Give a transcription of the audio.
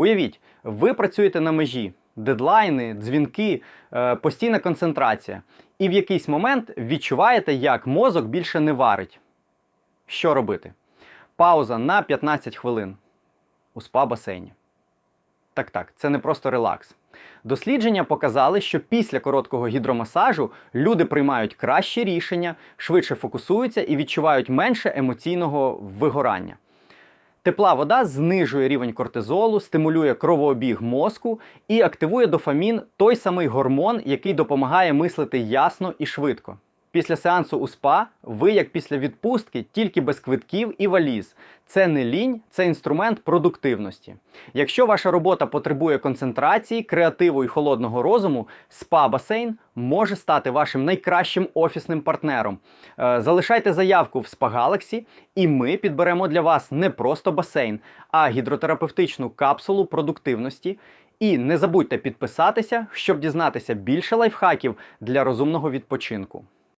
Уявіть, ви працюєте на межі, дедлайни, дзвінки, е, постійна концентрація. І в якийсь момент відчуваєте, як мозок більше не варить. Що робити? Пауза на 15 хвилин у спа-басейні. Так, так, це не просто релакс. Дослідження показали, що після короткого гідромасажу люди приймають кращі рішення, швидше фокусуються і відчувають менше емоційного вигорання. Тепла вода знижує рівень кортизолу, стимулює кровообіг мозку і активує дофамін той самий гормон, який допомагає мислити ясно і швидко. Після сеансу у СПА ви, як після відпустки, тільки без квитків і валіз. Це не лінь, це інструмент продуктивності. Якщо ваша робота потребує концентрації, креативу і холодного розуму, спа-басейн може стати вашим найкращим офісним партнером. Е, Залишайте заявку в Spa Galaxy, і ми підберемо для вас не просто басейн, а гідротерапевтичну капсулу продуктивності. І не забудьте підписатися, щоб дізнатися більше лайфхаків для розумного відпочинку.